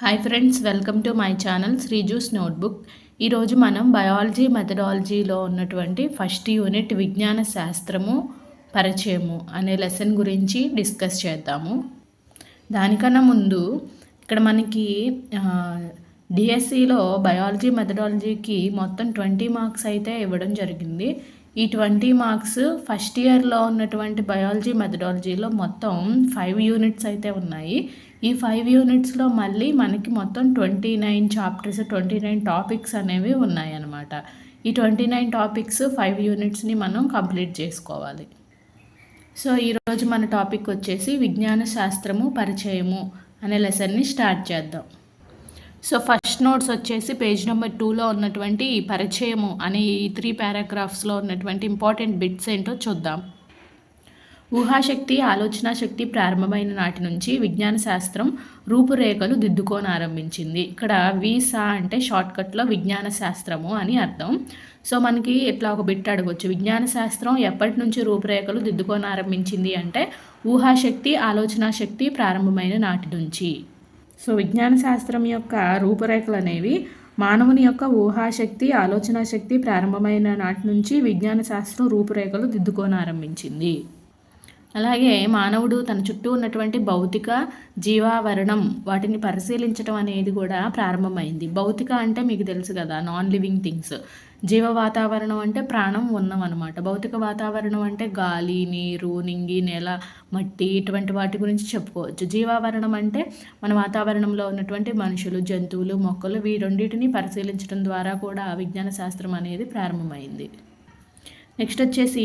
Hi friends welcome to my channel శ్రీజూస్ notebook ఈరోజు మనం biology మెథడాలజీలో ఉన్నటువంటి ఫస్ట్ యూనిట్ విజ్ఞాన శాస్త్రము పరిచయము అనే లెసన్ గురించి డిస్కస్ చేద్దాము. దానికన్నా ముందు ఇక్కడ మనకి డిఎస్సిలో బయాలజీ మెథడాలజీకి మొత్తం ట్వంటీ మార్క్స్ అయితే ఇవ్వడం జరిగింది. ఈ ట్వంటీ మార్క్స్ ఫస్ట్ ఇయర్లో ఉన్నటువంటి బయాలజీ మెథడాలజీలో మొత్తం ఫైవ్ యూనిట్స్ అయితే ఉన్నాయి. ఈ ఫైవ్ యూనిట్స్లో మళ్ళీ మనకి మొత్తం twenty nine chapters twenty nine topics అనేవి ఉన్నాయన్నమాట. ఈ ట్వంటీ నైన్ టాపిక్స్ ఫైవ్ యూనిట్స్ని మనం కంప్లీట్ చేసుకోవాలి. సో ఈరోజు మన టాపిక్ వచ్చేసి విజ్ఞాన శాస్త్రము పరిచయము అనే లెసన్ని స్టార్ట్ చేద్దాం. సో ఫస్ట్ నోట్స్ వచ్చేసి పేజ్ నెంబర్ టూలో ఉన్నటువంటి పరిచయము అనే ఈ త్రీ పారాగ్రాఫ్స్లో ఉన్నటువంటి ఇంపార్టెంట్ బిట్స్ ఏంటో చూద్దాం. ఊహాశక్తి ఆలోచన శక్తి ప్రారంభమైన నాటి నుంచి విజ్ఞాన శాస్త్రం రూపురేఖలు దిద్దుకోనారంభించింది ఇక్కడ వీసా అంటే షార్ట్కట్లో విజ్ఞాన శాస్త్రము అని అర్థం. సో మనకి ఇట్లా ఒక బిట్ అడగవచ్చు విజ్ఞాన శాస్త్రం ఎప్పటి నుంచి రూపురేఖలు దిద్దుకోనారంభించింది అంటే ఊహాశక్తి ఆలోచన శక్తి ప్రారంభమైన నాటి నుంచి. సో విజ్ఞాన శాస్త్రం యొక్క రూపురేఖలు అనేవి మానవుని యొక్క ఊహాశక్తి ఆలోచన శక్తి ప్రారంభమైన నాటి నుంచి విజ్ఞాన శాస్త్రం రూపురేఖలు దిద్దుకోనారంభించింది అలాగే మానవుడు తన చుట్టూ ఉన్నటువంటి భౌతిక జీవావరణం వాటిని పరిశీలించడం అనేది కూడా ప్రారంభమైంది. భౌతిక అంటే మీకు తెలుసు కదా నాన్ లివింగ్ థింగ్స్ జీవ వాతావరణం అంటే ప్రాణం ఉన్నం అనమాట భౌతిక వాతావరణం అంటే గాలి నీరు నింగి నేల మట్టి ఇటువంటి వాటి గురించి చెప్పుకోవచ్చు. జీవావరణం అంటే మన వాతావరణంలో ఉన్నటువంటి మనుషులు జంతువులు మొక్కలు వీరొండింటిని పరిశీలించడం ద్వారా కూడా విజ్ఞాన శాస్త్రం అనేది ప్రారంభమైంది. నెక్స్ట్ వచ్చేసి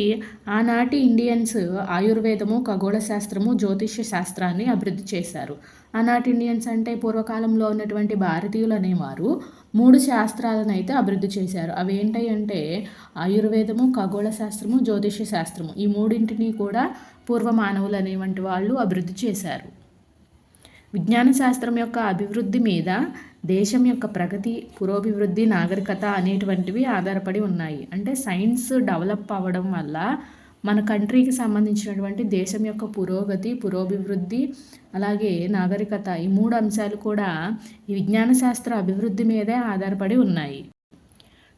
ఆనాటి ఇండియన్స్ ఆయుర్వేదము ఖగోళ శాస్త్రము జ్యోతిష్య శాస్త్రాన్ని అభివృద్ధి చేశారు. ఆనాటి ఇండియన్స్ అంటే పూర్వకాలంలో ఉన్నటువంటి భారతీయులు అనేవారు మూడు శాస్త్రాలను అయితే అభివృద్ధి చేశారు. అవి ఏంటంటే ఆయుర్వేదము ఖగోళ శాస్త్రము జ్యోతిష్య శాస్త్రము ఈ మూడింటిని కూడా పూర్వ మానవులు అనేవంటి వాళ్ళు అభివృద్ధి చేశారు. విజ్ఞాన శాస్త్రం యొక్క అభివృద్ధి మీద దేశం యొక్క ప్రగతి పురోభివృద్ధి నాగరికత అనేటువంటివి ఆధారపడి ఉన్నాయి. అంటే సైన్స్ డెవలప్ అవ్వడం వల్ల మన కంట్రీకి సంబంధించినటువంటి దేశం యొక్క పురోగతి పురోభివృద్ధి అలాగే నాగరికత ఈ మూడు అంశాలు కూడా ఈ విజ్ఞాన శాస్త్ర అభివృద్ధి మీదే ఆధారపడి ఉన్నాయి.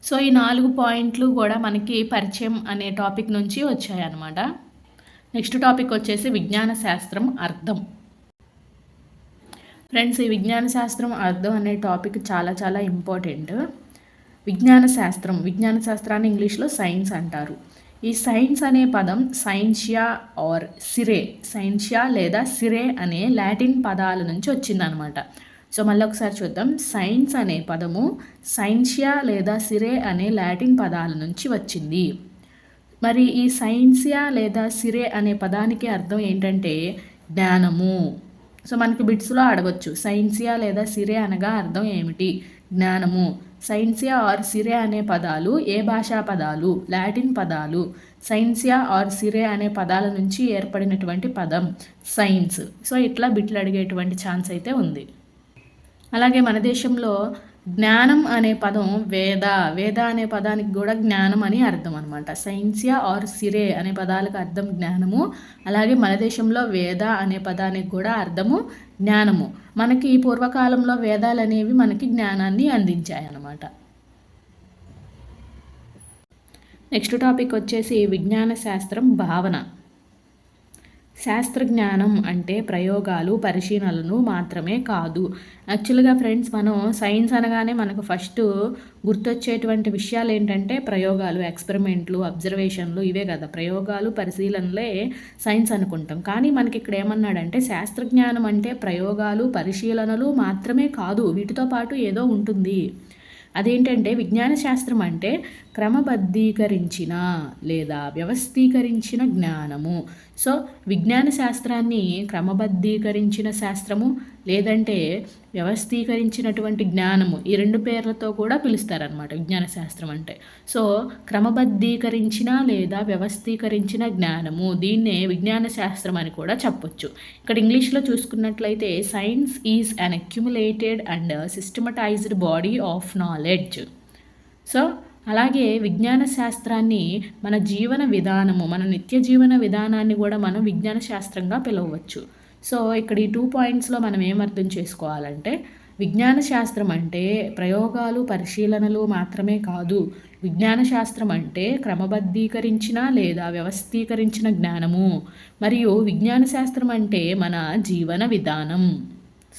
సో ఈ నాలుగు పాయింట్లు కూడా మనకి పరిచయం అనే టాపిక్ నుంచి వచ్చాయన్నమాట. నెక్స్ట్ టాపిక్ వచ్చేసి విజ్ఞాన శాస్త్రం అర్థం. ఫ్రెండ్స్ ఈ విజ్ఞాన శాస్త్రం అర్థం అనే టాపిక్ చాలా చాలా ఇంపార్టెంట్ విజ్ఞాన శాస్త్రం విజ్ఞాన శాస్త్రాన్ని ఇంగ్లీష్లో సైన్స్ అంటారు. ఈ సైన్స్ అనే పదం సైన్షియా ఆర్ సిరే సైన్షియా లేదా సిరే అనే లాటిన్ పదాల నుంచి వచ్చిందనమాట. సో మళ్ళీ ఒకసారి చూద్దాం. సైన్స్ అనే పదము సైన్షియా లేదా సిరే అనే లాటిన్ పదాల నుంచి వచ్చింది. మరి ఈ సైన్సియా లేదా సిరే అనే పదానికి అర్థం ఏంటంటే జ్ఞానము. సో మనకి బిట్స్లో అడగొచ్చు. సైన్సియా లేదా సిరే అనగా అర్థం ఏమిటి? జ్ఞానము. సైన్సియా ఆర్ సిరే అనే పదాలు ఏ భాషా పదాలు? లాటిన్ పదాలు. సైన్సియా ఆర్ సిరే అనే పదాల నుంచి ఏర్పడినటువంటి పదం సైన్స్. సో ఇట్లా బిట్లు అడిగేటువంటి ఛాన్స్ అయితే ఉంది. అలాగే మన దేశంలో జ్ఞానం అనే పదం వేద వేద అనే పదానికి కూడా జ్ఞానం అని అర్థం అనమాట సైన్సియా ఆర్ సిరే అనే పదాలకు అర్థం జ్ఞానము. అలాగే మన దేశంలో వేద అనే పదానికి కూడా అర్థము జ్ఞానము. మనకి పూర్వకాలంలో వేదాలు అనేవి మనకి జ్ఞానాన్ని అందించాయి అన్నమాట. నెక్స్ట్ టాపిక్ వచ్చేసి విజ్ఞాన శాస్త్రం భావన. శాస్త్రజ్ఞానం అంటే ప్రయోగాలు పరిశీలనలు మాత్రమే కాదు. యాక్చువల్గా ఫ్రెండ్స్ మనం సైన్స్ అనగానే మనకు ఫస్ట్ గుర్తొచ్చేటువంటి విషయాలు ఏంటంటే ప్రయోగాలు ఎక్స్పెరిమెంట్లు అబ్జర్వేషన్లు ఇవే కదా. ప్రయోగాలు పరిశీలనలే సైన్స్ అనుకుంటాం. కానీ మనకి ఇక్కడ ఏమన్నాడంటే శాస్త్రజ్ఞానం అంటే ప్రయోగాలు పరిశీలనలు మాత్రమే కాదు. వీటితో పాటు ఏదో ఉంటుంది. అదేంటంటే విజ్ఞాన శాస్త్రం అంటే క్రమబద్ధీకరించిన లేదా వ్యవస్థీకరించిన జ్ఞానము. సో విజ్ఞాన శాస్త్రాన్ని క్రమబద్ధీకరించిన శాస్త్రము లేదంటే వ్యవస్థీకరించినటువంటి జ్ఞానము ఈ రెండు పేర్లతో కూడా పిలుస్తారనమాట విజ్ఞాన శాస్త్రం అంటే. సో క్రమబద్ధీకరించిన లేదా వ్యవస్థీకరించిన జ్ఞానము దీన్నే విజ్ఞాన శాస్త్రం అని కూడా చెప్పొచ్చు. ఇక్కడ ఇంగ్లీష్లో చూసుకున్నట్లయితే science is an accumulated and systematized body of knowledge so అలాగే విజ్ఞాన శాస్త్రాన్ని మన జీవన విధానము మన నిత్య జీవన విధానాన్ని కూడా మనం విజ్ఞాన శాస్త్రంగా పిలవచ్చు సో ఇక్కడ ఈ టూ పాయింట్స్లో మనం ఏం అర్థం చేసుకోవాలంటే విజ్ఞాన శాస్త్రం అంటే ప్రయోగాలు పరిశీలనలు మాత్రమే కాదు. విజ్ఞాన శాస్త్రం అంటే క్రమబద్ధీకరించిన లేదా వ్యవస్థీకరించిన జ్ఞానము. మరియు విజ్ఞాన శాస్త్రం అంటే మన జీవన విధానం.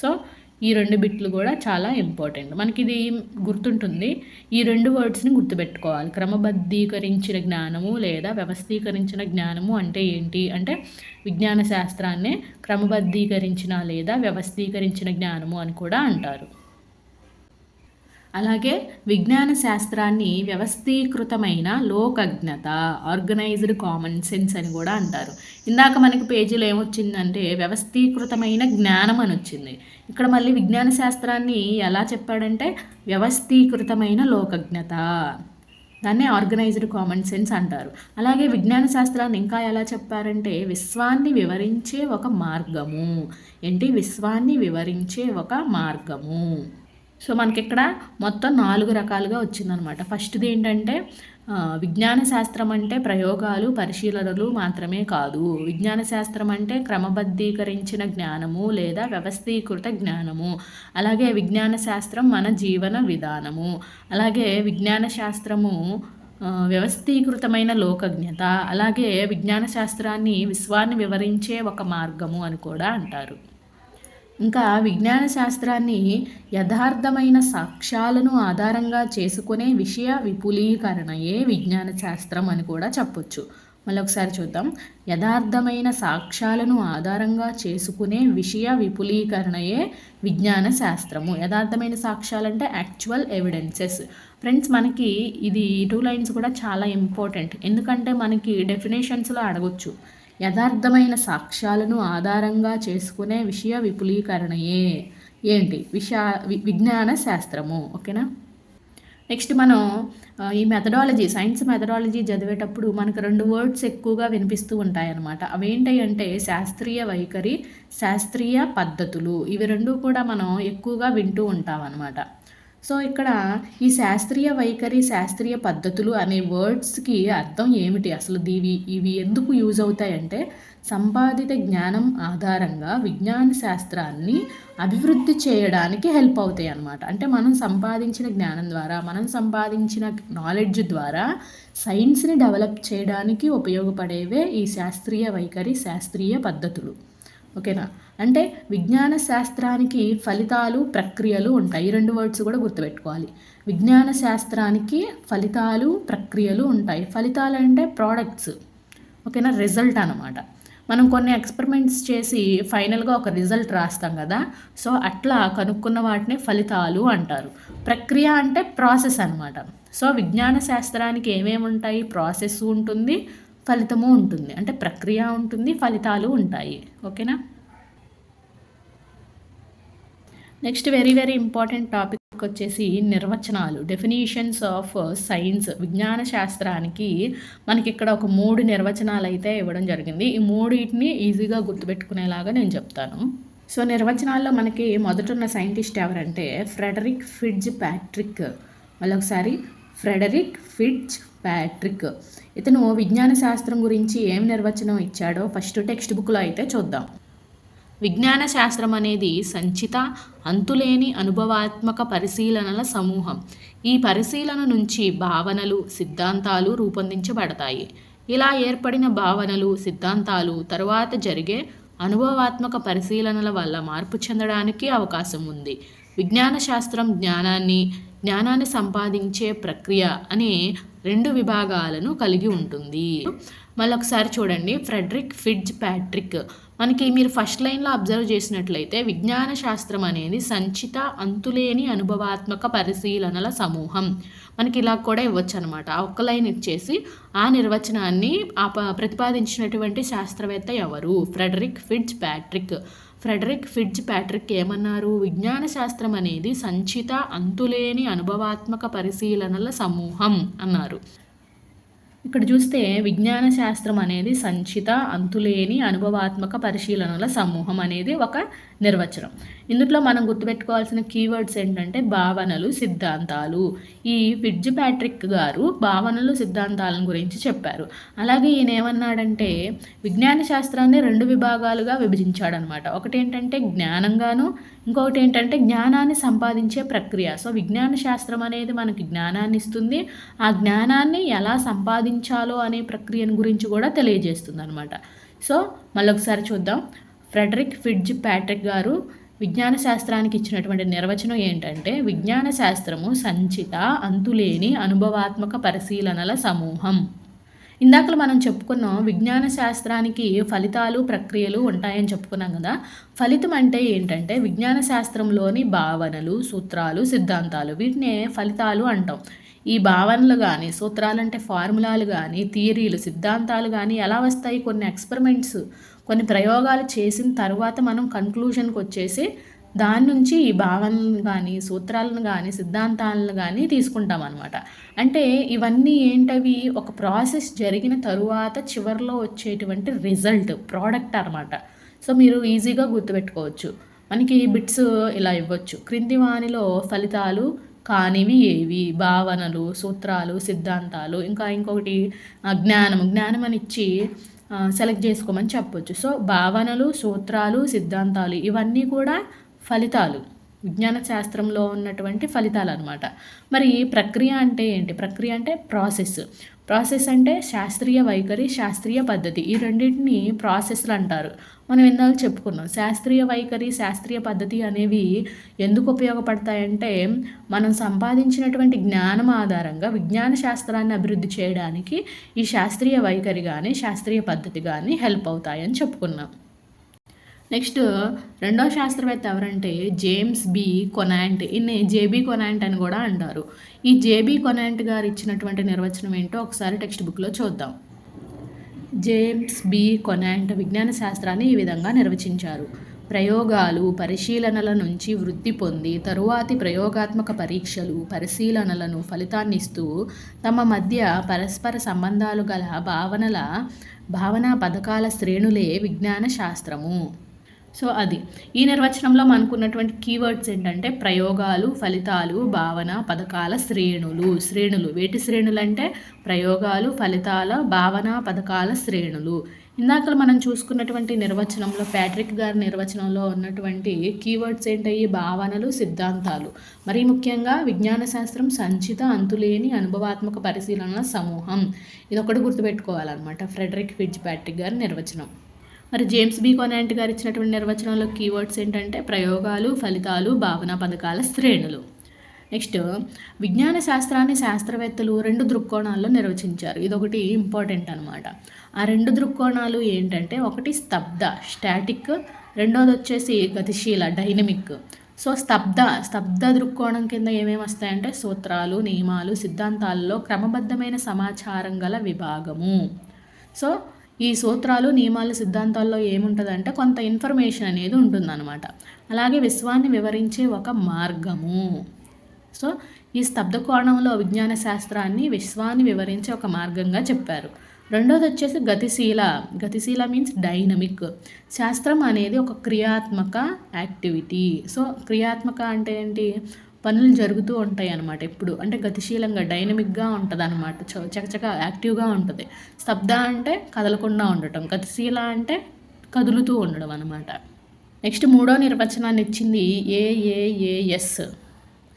సో ఈ రెండు బిట్లు కూడా చాలా ఇంపార్టెంట్. మనకి ఇది గుర్తుంటుంది ఈ రెండు వర్డ్స్ని గుర్తుపెట్టుకోవాలి. క్రమబద్ధీకరించిన జ్ఞానము లేదా వ్యవస్థీకరించిన జ్ఞానము అంటే ఏంటి? అంటే విజ్ఞాన శాస్త్రాన్నే క్రమబద్ధీకరించిన లేదా వ్యవస్థీకరించిన జ్ఞానము అని కూడా అంటారు. అలాగే విజ్ఞాన శాస్త్రాన్ని వ్యవస్థీకృతమైన లోకజ్ఞత ఆర్గనైజ్డ్ కామన్ సెన్స్ అని కూడా అంటారు. ఇందాక మనకి పేజీలో ఏమొచ్చిందంటే వ్యవస్థీకృతమైన జ్ఞానం అని వచ్చింది. ఇక్కడ మళ్ళీ విజ్ఞాన శాస్త్రాన్ని ఎలా చెప్పాడంటే వ్యవస్థీకృతమైన లోకజ్ఞత. దాన్ని ఆర్గనైజ్డ్ కామన్ సెన్స్ అంటారు. అలాగే విజ్ఞాన శాస్త్రాన్ని ఇంకా ఎలా చెప్పారంటే విశ్వాన్ని వివరించే ఒక మార్గము. ఏంటి? విశ్వాన్ని వివరించే ఒక మార్గము. సో మనకి ఇక్కడ మొత్తం నాలుగు రకాలుగా వచ్చిందనమాట. ఫస్ట్ది ఏంటంటే విజ్ఞాన శాస్త్రం అంటే ప్రయోగాలు పరిశీలనలు మాత్రమే కాదు. విజ్ఞాన శాస్త్రం అంటే క్రమబద్ధీకరించిన జ్ఞానము లేదా వ్యవస్థీకృత జ్ఞానము. అలాగే విజ్ఞాన శాస్త్రం మన జీవన విధానము. అలాగే విజ్ఞాన శాస్త్రము వ్యవస్థీకృతమైన లోకజ్ఞత. అలాగే విజ్ఞాన శాస్త్రాన్ని విశ్వాన్ని వివరించే ఒక మార్గము అని కూడా అంటారు. ఇంకా విజ్ఞాన శాస్త్రాన్ని యథార్థమైన సాక్ష్యాలను ఆధారంగా చేసుకునే విషయ విపులీకరణయే విజ్ఞాన శాస్త్రం అని కూడా చెప్పొచ్చు. మళ్ళీ ఒకసారి చూద్దాం. యథార్థమైన సాక్ష్యాలను ఆధారంగా చేసుకునే విషయ విపులీకరణయే విజ్ఞాన శాస్త్రము యథార్థమైన సాక్ష్యాలంటే యాక్చువల్ ఎవిడెన్సెస్ ఫ్రెండ్స్ మనకి ఇది టూ లైన్స్ కూడా చాలా ఇంపార్టెంట్ ఎందుకంటే మనకి డెఫినేషన్స్లో అడగొచ్చు. యథార్థమైన సాక్ష్యాలను ఆధారంగా చేసుకునే విషయ విపులీకరణయే. ఏంటి? విషా విజ్ఞాన శాస్త్రము. ఓకేనా? నెక్స్ట్ మనం ఈ మెథడాలజీ సైన్స్ మెథడాలజీ చదివేటప్పుడు మనకు రెండు వర్డ్స్ ఎక్కువగా వినిపిస్తూ ఉంటాయన్నమాట. అవేంటి అంటే శాస్త్రీయ వైఖరి శాస్త్రీయ పద్ధతులు. ఇవి రెండు కూడా మనం ఎక్కువగా వింటూ ఉంటాం అన్నమాట సో ఇక్కడ ఈ శాస్త్రీయ వైఖరి శాస్త్రీయ పద్ధతులు అనే వర్డ్స్కి అర్థం ఏమిటి? అసలు దీవి ఇవి ఎందుకు యూజ్ అవుతాయంటే సంపాదిత జ్ఞానం ఆధారంగా విజ్ఞాన శాస్త్రాన్ని అభివృద్ధి చేయడానికి హెల్ప్ అవుతాయి అన్నమాట. అంటే మనం సంపాదించిన జ్ఞానం ద్వారా మనం సంపాదించిన నాలెడ్జ్ ద్వారా సైన్స్ని డెవలప్ చేయడానికి ఉపయోగపడేవే ఈ శాస్త్రీయ వైఖరి శాస్త్రీయ పద్ధతులు. ఓకేనా అంటే విజ్ఞాన శాస్త్రానికి ఫలితాలు ప్రక్రియలు ఉంటాయి. ఈ రెండు వర్డ్స్ కూడా గుర్తుపెట్టుకోవాలి. విజ్ఞాన శాస్త్రానికి ఫలితాలు ప్రక్రియలు ఉంటాయి. ఫలితాలు అంటే ప్రోడక్ట్స్ ఓకేనా? రిజల్ట్ అనమాట మనం కొన్ని ఎక్స్పెరిమెంట్స్ చేసి ఫైనల్గా ఒక రిజల్ట్ రాస్తాం కదా. సో అట్లా కనుక్కున్న వాటిని ఫలితాలు అంటారు. ప్రక్రియ అంటే ప్రాసెస్ అనమాట సో విజ్ఞాన శాస్త్రానికి ఏమేమి ఉంటాయి? ప్రాసెస్ ఉంటుంది ఫలితము ఉంటుంది. అంటే ప్రక్రియ ఉంటుంది ఫలితాలు ఉంటాయి. ఓకేనా? Next very very important topic వచ్చేసి నిర్వచనాలు డెఫినేషన్స్ ఆఫ్ సైన్స్ విజ్ఞాన శాస్త్రానికి మనకి ఇక్కడ ఒక మూడు నిర్వచనాలు అయితే ఇవ్వడం జరిగింది. ఈ మూడింటిని ఈజీగా గుర్తుపెట్టుకునేలాగా నేను చెప్తాను. సో నిర్వచనాల్లో మనకి మొదటున్న సైంటిస్ట్ ఎవరంటే ఫ్రెడరిక్ ఫిడ్జ్ ప్యాట్రిక్ మళ్ళీ ఒకసారి ఫ్రెడరిక్ ఫిడ్జ్ ప్యాట్రిక్ ఇతను విజ్ఞాన శాస్త్రం గురించి ఏం నిర్వచనం ఇచ్చాడో ఫస్ట్ టెక్స్ట్ బుక్లో అయితే చూద్దాం. విజ్ఞాన శాస్త్రం అనేది సంచిత అంతులేని అనుభవాత్మక పరిశీలనల సమూహం. ఈ పరిశీలన నుంచి భావనలు సిద్ధాంతాలు రూపొందించబడతాయి. ఇలా ఏర్పడిన భావనలు సిద్ధాంతాలు తరువాత జరిగే అనుభవాత్మక పరిశీలనల వల్ల మార్పు చెందడానికి అవకాశం ఉంది. విజ్ఞాన శాస్త్రం జ్ఞానాన్ని జ్ఞానాన్ని సంపాదించే ప్రక్రియ అనే రెండు విభాగాలను కలిగి ఉంటుంది. మళ్ళీ ఒకసారి చూడండి. ఫ్రెడరిక్ ఫిడ్జ్ ప్యాట్రిక్ మనకి మీరు ఫస్ట్ లైన్లో అబ్జర్వ్ చేసినట్లయితే విజ్ఞాన శాస్త్రం అనేది సంచిత అంతులేని అనుభవాత్మక పరిశీలనల సమూహం. మనకి ఇలా కూడా ఇవ్వచ్చు అనమాట ఒక్క లైన్ ఇచ్చేసి ఆ నిర్వచనాన్ని ఆ ప్రతిపాదించినటువంటి శాస్త్రవేత్త ఎవరు? Frederick Fitzpatrick Frederick Fitzpatrick ఏమన్నారు? విజ్ఞాన శాస్త్రం అనేది సంచిత అంతులేని అనుభవాత్మక పరిశీలనల సమూహం అన్నారు. ఇక్కడ చూస్తే విజ్ఞాన శాస్త్రం అనేది సంచిత అంతులేని అనుభవాత్మక పరిశీలనల సమూహం అనేది ఒక నిర్వచనం. ఇందులో మనం గుర్తుపెట్టుకోవాల్సిన కీవర్డ్స్ ఏంటంటే భావనలు సిద్ధాంతాలు. ఈ ఫిడ్జ్ ప్యాట్రిక్ గారు భావనలు సిద్ధాంతాలను గురించి చెప్పారు. అలాగే ఈయన ఏమన్నాడంటే విజ్ఞాన శాస్త్రాన్ని రెండు విభాగాలుగా విభజించాడనమాట. ఒకటి ఏంటంటే జ్ఞానంగాను ఇంకొకటి ఏంటంటే జ్ఞానాన్ని సంపాదించే ప్రక్రియ. సో విజ్ఞాన శాస్త్రం అనేది మనకి జ్ఞానాన్ని ఇస్తుంది. ఆ జ్ఞానాన్ని ఎలా సంపాదించాలో అనే ప్రక్రియను గురించి కూడా తెలియజేస్తుంది అనమాట సో మళ్ళొకసారి చూద్దాం. ఫ్రెడరిక్ ఫిడ్జ్ ప్యాట్రిక్ గారు విజ్ఞాన శాస్త్రానికి ఇచ్చినటువంటి నిర్వచనం ఏంటంటే విజ్ఞాన శాస్త్రము సంచిత అంతులేని అనుభవాత్మక పరిశీలనల సమూహం. ఇందాక మనం చెప్పుకున్నాం విజ్ఞాన శాస్త్రానికి ఫలితాలు ప్రక్రియలు ఉంటాయని చెప్పుకున్నాం కదా. ఫలితం అంటే ఏంటంటే విజ్ఞాన శాస్త్రంలోని భావనలు సూత్రాలు సిద్ధాంతాలు వీటినే ఫలితాలు అంటాం. ఈ భావనలు కానీ సూత్రాలు అంటే ఫార్ములాలు కానీ థియరీలు సిద్ధాంతాలు కానీ ఎలా వస్తాయి? కొన్ని ఎక్స్పెరిమెంట్స్ కొన్ని ప్రయోగాలు చేసిన తర్వాత మనం కన్క్లూషన్కి వచ్చేసి దాని నుంచి ఈ భావనలను కానీ సూత్రాలను కానీ సిద్ధాంతాలను కానీ తీసుకుంటాం అనమాట అంటే ఇవన్నీ ఏంటవి? ఒక ప్రాసెస్ జరిగిన తరువాత చివరిలో వచ్చేటువంటి రిజల్ట్ ప్రోడక్ట్ అనమాట సో మీరు ఈజీగా గుర్తుపెట్టుకోవచ్చు. మనకి బిట్స్ ఇలా ఇవ్వచ్చు. క్రింది వానిలో ఫలితాలు కానివి ఏవి? భావనలు సూత్రాలు సిద్ధాంతాలు ఇంకా ఇంకొకటి జ్ఞానం జ్ఞానం అని ఇచ్చి సెలెక్ట్ చేసుకోమని చెప్పొచ్చు. సో భావనలు సూత్రాలు సిద్ధాంతాలు ఇవన్నీ కూడా ఫలితాలు. విజ్ఞాన శాస్త్రంలో ఉన్నటువంటి ఫలితాలు అనమాట మరి ప్రక్రియ అంటే ఏంటి? ప్రక్రియ అంటే ప్రాసెస్. ప్రాసెస్ అంటే శాస్త్రీయ వైఖరి శాస్త్రీయ పద్ధతి. ఈ రెండింటిని ప్రాసెస్లు అంటారు. మనం ఇందాక చెప్పుకున్నాం. శాస్త్రీయ వైఖరి శాస్త్రీయ పద్ధతి అనేవి ఎందుకు ఉపయోగపడతాయంటే మనం సంపాదించినటువంటి జ్ఞానం ఆధారంగా విజ్ఞాన శాస్త్రాన్ని అభివృద్ధి చేయడానికి ఈ శాస్త్రీయ వైఖరి కానీ శాస్త్రీయ పద్ధతి కానీ హెల్ప్ అవుతాయని చెప్పుకున్నాం. నెక్స్ట్ రెండో శాస్త్రవేత్త ఎవరంటే జేమ్స్ బి కొనాంట్. ఇన్ని జేబీ కొనాంట్ అని కూడా అంటారు. ఈ జేబీ కొనాంట్ గారు ఇచ్చినటువంటి నిర్వచనం ఏంటో ఒకసారి టెక్స్ట్ బుక్లో చూద్దాం. జేమ్స్ బి కొనాంట్ విజ్ఞాన శాస్త్రాన్ని ఈ విధంగా నిర్వచించారు. ప్రయోగాలు పరిశీలనల నుంచి వృద్ధి పొంది తరువాతి ప్రయోగాత్మక పరీక్షలు పరిశీలనలను ఫలితాన్నిస్తూ తమ మధ్య పరస్పర సంబంధాలు గల భావనల భావనా పథకాల శ్రేణులే విజ్ఞాన శాస్త్రము. సో అది. ఈ నిర్వచనంలో మనకున్నటువంటి కీవర్డ్స్ ఏంటంటే ప్రయోగాలు ఫలితాలు భావన పథకాల శ్రేణులు. శ్రేణులు. వేటి శ్రేణులు అంటే ప్రయోగాలు ఫలితాల భావన పథకాల శ్రేణులు. ఇందాక మనం చూసుకున్నటువంటి నిర్వచనంలో ప్యాట్రిక్ గారి నిర్వచనంలో ఉన్నటువంటి కీవర్డ్స్ ఏంటయ్యి భావనలు సిద్ధాంతాలు. మరీ ముఖ్యంగా విజ్ఞాన శాస్త్రం సంచిత అంతులేని అనుభవాత్మక పరిశీలనల సమూహం. ఇది ఒకటి గుర్తుపెట్టుకోవాలన్నమాట. ఫ్రెడరిక్ ఫిడ్జ్ ప్యాట్రిక్ గారి నిర్వచనం. మరి జేమ్స్ బీ కొనాంట్ గారు ఇచ్చినటువంటి నిర్వచనంలో కీవర్డ్స్ ఏంటంటే ప్రయోగాలు ఫలితాలు భావన పథకాల శ్రేణులు. నెక్స్ట్ విజ్ఞాన శాస్త్రాన్ని శాస్త్రవేత్తలు రెండు దృక్కోణాల్లో నిర్వచించారు. ఇది ఒకటి ఇంపార్టెంట్ అనమాట ఆ రెండు దృక్కోణాలు ఏంటంటే ఒకటి స్తబ్ద స్టాటిక్ రెండోది వచ్చేసి గతిశీల డైనమిక్. సో స్తబ్ద స్తబ్ద దృక్కోణం కింద ఏమేమి వస్తాయంటే సూత్రాలు నియమాలు సిద్ధాంతాల్లో క్రమబద్ధమైన సమాచారం గల విభాగము. సో ఈ సూత్రాలు నియమాలు సిద్ధాంతాల్లో ఏముంటుందంటే కొంత ఇన్ఫర్మేషన్ అనేది ఉంటుందన్నమాట. అలాగే విశ్వాన్ని వివరించే ఒక మార్గము. సో ఈ స్తబ్ద కోణంలో విజ్ఞాన శాస్త్రాన్ని విశ్వాన్ని వివరించే ఒక మార్గంగా చెప్పారు. రెండోది వచ్చేసి గతిశీల. గతిశీల మీన్స్ డైనమిక్ శాస్త్రం అనేది ఒక క్రియాత్మక యాక్టివిటీ సో క్రియాత్మక అంటే ఏంటి? పనులు జరుగుతూ ఉంటాయి అన్నమాట. ఎప్పుడు? అంటే గతిశీలంగా డైనమిక్గా ఉంటుంది అనమాట చకచక యాక్టివ్గా ఉంటుంది. స్తబ్ద అంటే కదలకుండా ఉండటం. గతిశీల అంటే కదులుతూ ఉండడం అనమాట నెక్స్ట్ మూడో నిర్వచనాన్ని ఇచ్చింది AAAS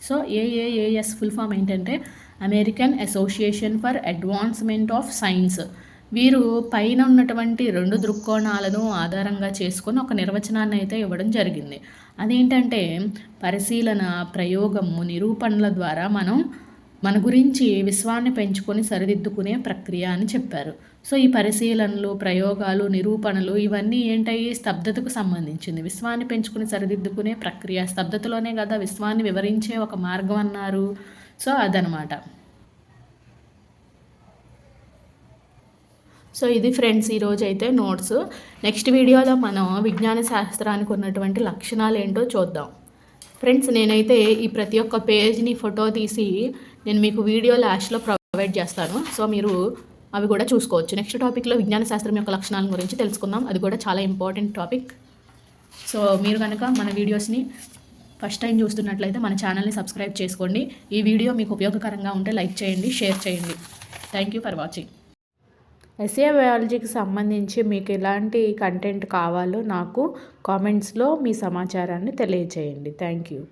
so AAAS full form ఏంటంటే American Association for Advancement of Science. వీరు పైన ఉన్నటువంటి రెండు దృక్కోణాలను ఆధారంగా చేసుకొని ఒక నిర్వచనాన్ని అయితే ఇవ్వడం జరిగింది. అదేంటంటే పరిశీలన ప్రయోగము నిరూపణల ద్వారా మనం మన గురించి విశ్వాన్ని పెంచుకొని సరిదిద్దుకునే ప్రక్రియ అని చెప్పారు. సో ఈ పరిశీలనలు ప్రయోగాలు నిరూపణలు ఇవన్నీ ఏంటయ్యి స్తబ్దతకు సంబంధించింది. విశ్వాన్ని పెంచుకుని సరిదిద్దుకునే ప్రక్రియ స్తబ్దతలోనే కదా విశ్వాన్ని వివరించే ఒక మార్గం అన్నారు. సో అదనమాట. సో ఇది ఫ్రెండ్స్ ఈరోజు అయితే నోట్స్. నెక్స్ట్ వీడియోలో మనం విజ్ఞాన శాస్త్రానికి ఉన్నటువంటి లక్షణాలు ఏంటో చూద్దాం. ఫ్రెండ్స్ నేనైతే ఈ ప్రతి ఒక్క పేజ్ని ఫోటో తీసి నేను మీకు వీడియో లాస్ట్లో ప్రొవైడ్ చేస్తాను. సో మీరు అవి కూడా చూసుకోవచ్చు. నెక్స్ట్ టాపిక్లో విజ్ఞాన శాస్త్రం యొక్క లక్షణాల గురించి తెలుసుకుందాం. అది కూడా చాలా ఇంపార్టెంట్ టాపిక్. సో మీరు కనుక మన వీడియోస్ని ఫస్ట్ టైం చూస్తున్నట్లయితే మన ఛానల్ని సబ్స్క్రైబ్ చేసుకోండి. ఈ వీడియో మీకు ఉపయోగకరంగా ఉంటే లైక్ చేయండి షేర్ చేయండి. Thank you for watching. SA బయాలజీకి సంబంధించి మీకు ఎలాంటి కంటెంట్ కావాలో నాకు కామెంట్స్లో మీ సమాచారాన్ని తెలియచేయండి థ్యాంక్ యూ